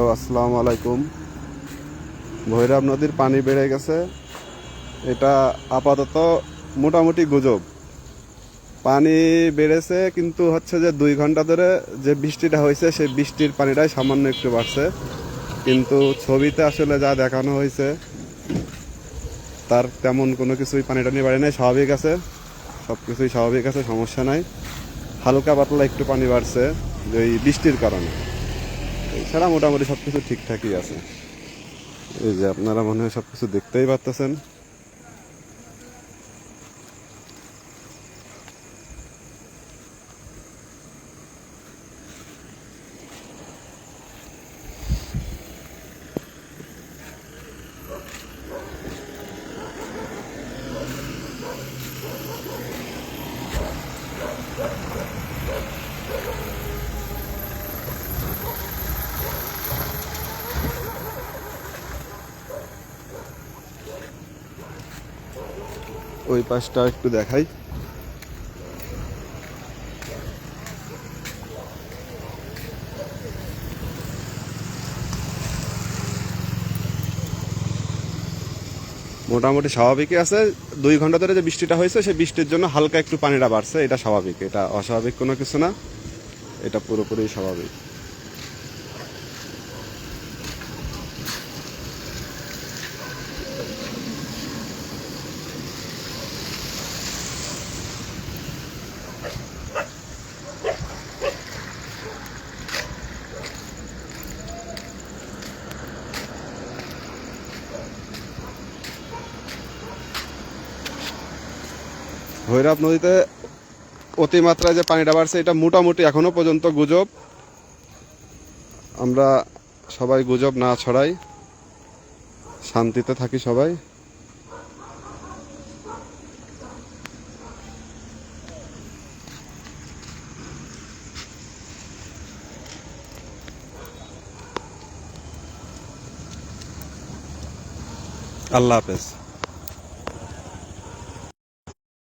Hello, আসসালামু আলাইকুম। ভৈরব নদীর পানি বেড়ে গেছে। এটা আপাতত মোটামুটি গুজব। পানি বেড়েছে, কিন্তু হচ্ছে যে দুই ঘণ্টা ধরে যে বৃষ্টিটা হয়েছে, সেই বৃষ্টির পানিটাই সামান্য একটু বাড়ছে। কিন্তু ছবিতে আসলে যা দেখানো হয়েছে, তার তেমন কোনো কিছুই পানি টানি বাড়ে নাই, স্বাভাবিক আছে। সব কিছুই স্বাভাবিক আছে, সমস্যা নাই। হালকা পাতলা একটু পানি বাড়ছে, এই বৃষ্টির কারণে। এছাড়া মোটামুটি সব কিছু ঠিকঠাকই আছে। এই যে আপনারা মনে হয় সব কিছু দেখতেই পারতেছেন। ওই পাশটা একটু দেখাই। মোটামুটি স্বাভাবিকই আছে। দুই ঘণ্টা ধরে যে বৃষ্টিটা হয়েছে, সেই বৃষ্টির জন্য হালকা একটু পানিটা বাড়ছে। এটা স্বাভাবিক, এটা অস্বাভাবিক কোনো কিছু না। এটা পুরোপুরি স্বাভাবিক। ভৈরব নদীতে অতিমাত্রায় যে পানিটা বাড়ছে, এটা মোটামুটি এখনও পর্যন্ত গুজব। আমরা সবাই গুজব না ছড়াই, শান্তিতে থাকি সবাই। আল্লাহ হাফেজ।